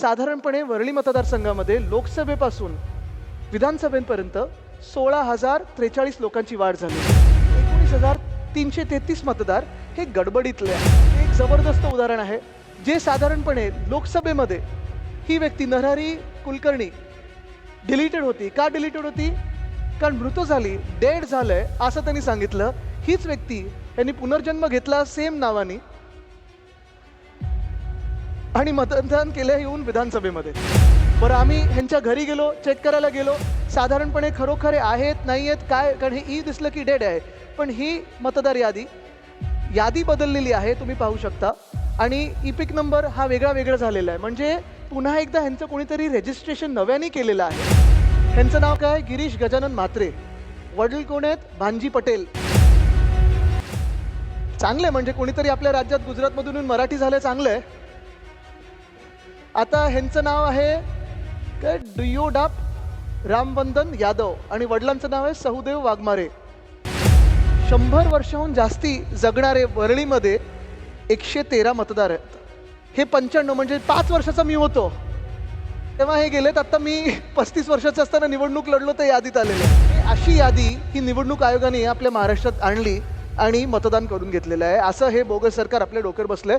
साधारणपणे वरळी मतदारसंघामध्ये लोकसभेपासून विधानसभेपर्यंत सोळा हजार त्रेचाळीस लोकांची वाढ झाली. एकोणीस हजार तीनशे तेहतीस मतदार हे गडबडीतले आहे हे एक जबरदस्त उदाहरण आहे. जे साधारणपणे लोकसभेमध्ये ही व्यक्ती नरहरी कुलकर्णी डिलीटेड होती. का डिलीटेड होती? कारण मृत झाली डेड झालंय असं त्यांनी सांगितलं. हीच व्यक्ती यांनी पुनर्जन्म घेतला सेम नावाने. आणि मतदान केलं येऊन विधानसभेमध्ये. बरं आम्ही ह्यांच्या घरी गेलो चेक करायला गेलो. साधारणपणे खरोखर आहेत नाही आहेत काय? कारण हे ई दिसलं की डेड आहे. पण ही मतदार यादी यादी बदललेली आहे तुम्ही पाहू शकता. आणि इपिक नंबर हा वेगळा वेगळा झालेला आहे. म्हणजे पुन्हा एकदा ह्यांचं कोणीतरी रेजिस्ट्रेशन नव्याने केलेलं आहे. ह्यांचं नाव काय? गिरीश गजानन म्हात्रे. वडील कोण आहेत? भानजी पटेल. चांगलं म्हणजे कोणीतरी आपल्या राज्यात गुजरातमधून मराठी झालं चांगलं आहे. आता ह्यांचं नाव आहे काय डुयोडाप रामवंदन यादव. आणि वडिलांचं नाव आहे सहुदेव वाघमारे. शंभर वर्षाहून जास्ती जगणारे वरळीमध्ये एकशे तेरा मतदार आहेत. हे पंच्याण्णव म्हणजे पाच वर्षाचा मी होतो. तेव्हा हे गेलेत आत्ता मी पस्तीस वर्षाचं असताना निवडणूक लढलो तर यादीत आलेले आहे. अशी यादी ही निवडणूक आयोगाने आपल्या महाराष्ट्रात आणली आणि मतदान करून घेतलेलं आहे. असं हे बोगस सरकार आपल्या डोक्यावर आहे